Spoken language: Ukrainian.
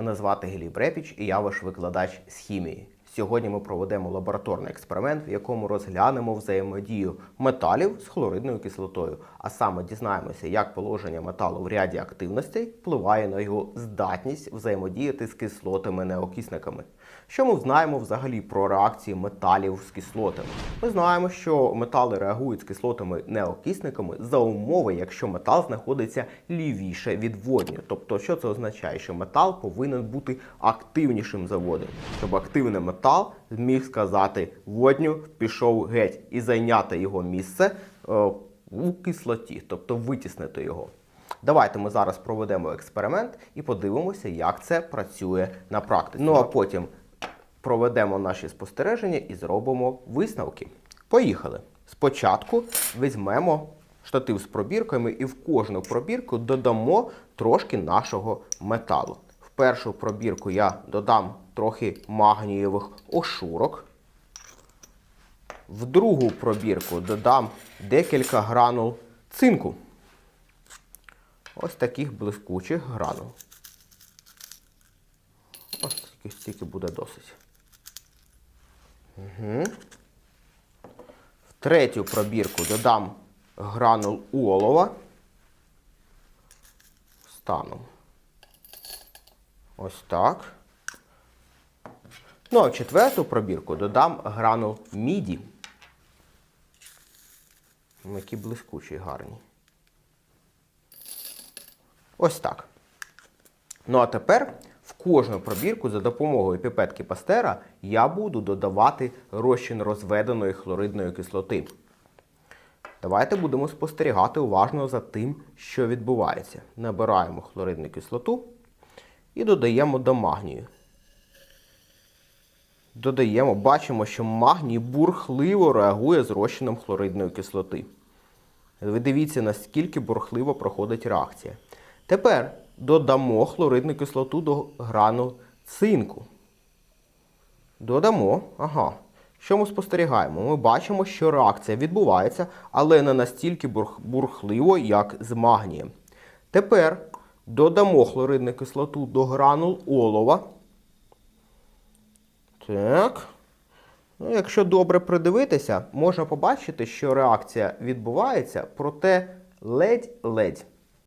Мене звати Гліб Репіч і я ваш викладач з хімії. Сьогодні ми проведемо лабораторний експеримент, в якому розглянемо взаємодію металів з хлоридною кислотою, а саме дізнаємося, як положення металу в ряді активностей впливає на його здатність взаємодіяти з кислотами-неокисниками. Що ми знаємо взагалі про реакції металів з кислотами? Ми знаємо, що метали реагують з кислотами-неокисниками за умови, якщо метал знаходиться лівіше від водню. Тобто, що це означає? Що метал повинен бути активнішим за водню, щоб активний метал зміг сказати водню пішов геть і зайняти його місце е, у кислоті, тобто витіснити його. Давайте ми зараз проведемо експеримент і подивимося, як це працює на практиці. Ну а потім проведемо наші спостереження і зробимо висновки. Поїхали. Спочатку візьмемо штатив з пробірками і в кожну пробірку додамо трошки нашого металу. Першу пробірку я додам трохи магнієвих ошурок. В другу пробірку додам декілька гранул цинку. Ось таких блискучих гранул. Ось стільки буде досить. Угу. В третю пробірку додам гранул олова. Станом. Ось так. Ну, а в четверту пробірку додам гранул міді. Які блискучі, гарні. Ось так. Ну а тепер в кожну пробірку за допомогою піпетки Пастера я буду додавати розчин розведеної хлоридної кислоти. Давайте будемо спостерігати уважно за тим, що відбувається. Набираємо хлоридну кислоту і додаємо до магнію. Додаємо, бачимо, що магній бурхливо реагує з розчином хлоридної кислоти. Ви дивіться, наскільки бурхливо проходить реакція. Тепер додамо хлоридну кислоту до гранул цинку. Додамо. Ага. Що ми спостерігаємо? Ми бачимо, що реакція відбувається, але не настільки бурхливо, як з магнієм. Тепер додамо хлоридну кислоту до гранул олова. Так. Ну, якщо добре придивитися, можна побачити, що реакція відбувається, проте ледь-ледь.